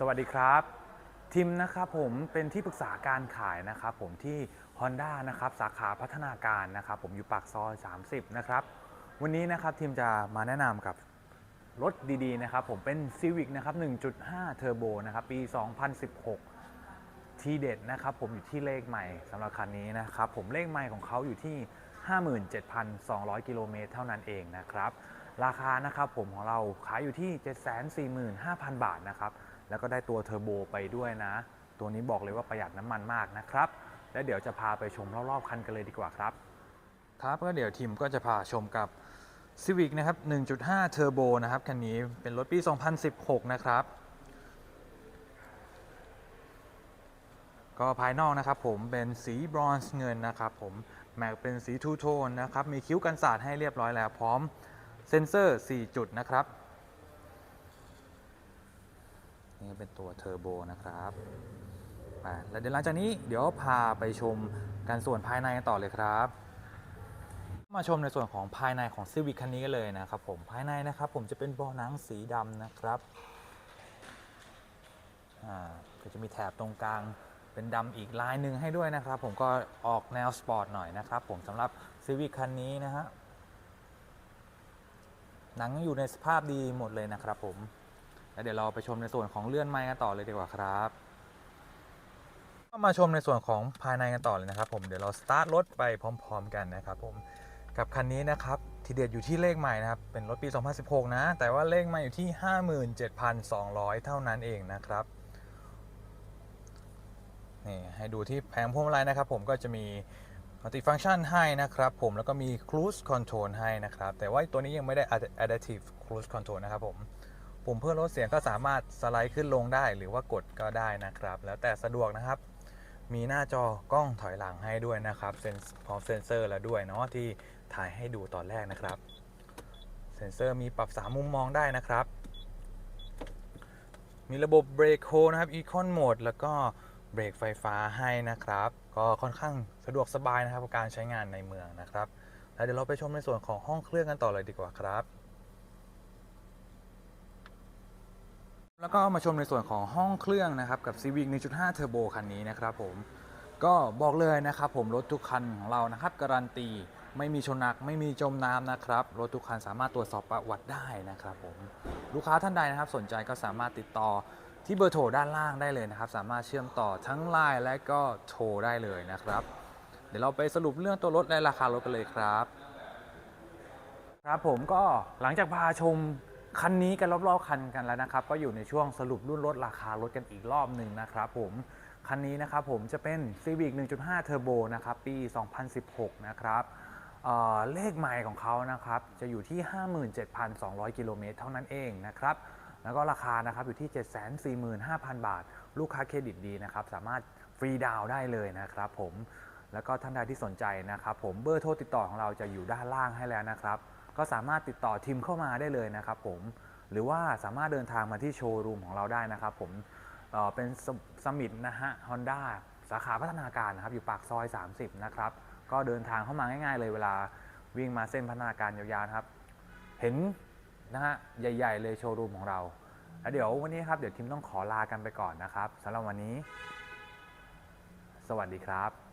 สวัสดีครับทิมนะครับผมเป็นที่ปรึกษาการขายนะครับผมที่ Honda นะครับสาขาพัฒนาการนะครับผมอยู่ปากซอย 30 นะครับ วันนี้นะครับทีมจะมาแนะนำกับรถดีๆนะครับผมเป็น Civic นะครับ 1.5 Turbo นะครับปี 2016 ทีเด็ดนะครับผมอยู่ที่เลขใหม่สำหรับคันนี้นะครับผมเลขใหม่ของเขาอยู่ที่ 57,200 กิโลเมตรเท่านั้นเองนะครับ ราคานะครับผมของเราขายอยู่ที่ 745,000 บาทนะครับ แล้วก็ได้ตัวเทอร์โบไปด้วยนะ ตัวนี้บอกเลยว่าประหยัดน้ำมันมากนะครับ และเดี๋ยวจะพาไปชมรอบๆคันกันเลยดีกว่าครับ ครับก็เดี๋ยวทีมก็จะพาชมกับ Civic นะครับ 1.5 Turbo นะครับคันนี้เป็นรถปี 2016 นะครับ ก็ภายนอกนะครับผมเป็นสีบรอนซ์เงินนะครับผมแม็กเป็นสีทูโทนนะครับ มีคิ้วกันสาดให้เรียบร้อยแล้วพร้อมเซ็นเซอร์ 4 จุดนะครับ นี่เป็นตัวเทอร์โบนะครับแล้วเดี๋ยวหลังจากนี้เดี๋ยวพาไปชมกันส่วนภายในกันต่อเลยครับ มาชมในส่วนของภายในของ Civic คันนี้กันเลยนะครับผมภายในนะครับผมจะเป็นเบาะหนังสีดำนะครับก็จะมีแถบตรงกลางเป็นดำอีกลายหนึ่งให้ด้วยนะครับ ผมก็ออกแนวสปอร์ตหน่อยนะครับ ผมสำหรับ Civic คันนี้นะฮะหนังอยู่ในสภาพดีหมดเลยนะครับผม แล้วเดี๋ยวเราไปชมในส่วนของเลื่อนไม้กันต่อเลยดีกว่าครับมาชมในส่วนของภายในกันต่อเลยนะครับ ผมเดี๋ยวเราสตาร์ทรถไปพร้อม ๆ กันนะครับผมกับคันนี้นะครับทีเด็ดอยู่ที่เลขใหม่นะครับ เป็นรถปี 2016 นะ แต่ว่าเลขใหม่อยู่ที่ 57,200 เท่านั้นเองนะครับนี่ให้ดูที่แผงพวงมาลัยนะครับ ผมก็จะมี multi function ให้นะครับ ผมแล้วก็มี cruise control ให้นะครับ แต่ว่าตัวนี้ยังไม่ได้ adaptive cruise control นะครับผม ปุ่มเพื่อลดเสียงก็สามารถสไลด์ขึ้นลงได้ หรือว่ากดก็ได้นะครับ แล้วแต่สะดวกนะครับ มีหน้าจอกล้องถอยหลังให้ด้วยนะครับเซนพร้อมเซ็นเซอร์แล้วด้วยเนาะที่ถ่ายให้ดูตอนแรกนะครับ เซ็นเซอร์มีปรับ 3 มุมมองได้นะครับ มีระบบเบรกโฮนะครับ Econ Mode แล้วก็เบรกไฟฟ้าให้นะครับ ก็ค่อนข้างสะดวกสบายนะครับการใช้งานในเมืองนะครับ แล้วเดี๋ยวเราไปชมในส่วนของห้องเครื่องกันต่อเลยดีกว่าครับ แล้วก็มาชมในส่วนของห้องเครื่องนะครับกับ Civic 1.5 Turbo คันนี้นะครับผมก็บอกเลยนะครับผมรถทุกคันของเรานะครับการันตีไม่มีชนหนักไม่มีจมน้ำนะครับรถทุกคันสามารถตรวจสอบประวัติได้นะครับผมลูกค้าท่านใดนะครับสนใจก็สามารถติดต่อที่เบอร์โทรด้านล่างได้เลยนะครับ สามารถเชื่อมต่อทั้งไลน์และก็โทรได้เลยนะครับ เดี๋ยวเราไปสรุปเรื่องตัวรถและราคารถกันเลยครับ ครับผมก็หลังจากพาชม คันนี้กันรอบๆคันกันแล้วนะครับ ก็อยู่ในช่วงสรุปรุ่นรถราคารถกันอีกรอบหนึ่งนะครับผมคันนี้นะครับผมจะเป็น Civic 1.5 Turbo นะครับปี 2016 นะครับเเลขใหม่ของเขานะครับจะอยู่ที่ 57,200 กิโลเมตรเท่านั้นเองนะครับแล้วก็ราคานะครับอยู่ที่ 745,000 บาท ลูกค้าเครดิตดีนะครับสามารถฟรีดาวน์ได้เลยนะครับผมแล้วก็ท่านใดที่สนใจนะครับผมเบอร์โทรติดต่อของเราจะอยู่ด้านล่างให้แล้วนะครับ ก็สามารถติดต่อทีมเข้ามาได้เลยนะครับผมหรือว่าสามารถเดินทางมาที่โชว์รูมของเราได้นะครับผมเเป็นสมิธนะฮะฮอนด้าสาขาพัฒนาการนะครับอยู่ปากซอย 30 นะครับ ก็เดินทางเข้ามาง่ายๆเลยเวลาวิ่งมาเส้นพัฒนาการยาวๆนะครับ เห็นนะฮะใหญ่ ๆ เลยโชว์รูมของเรา แล้วเดี๋ยววันนี้ครับ เดี๋ยวทีมต้องขอลากันไปก่อนนะครับสำหรับวันนี้ สวัสดีครับ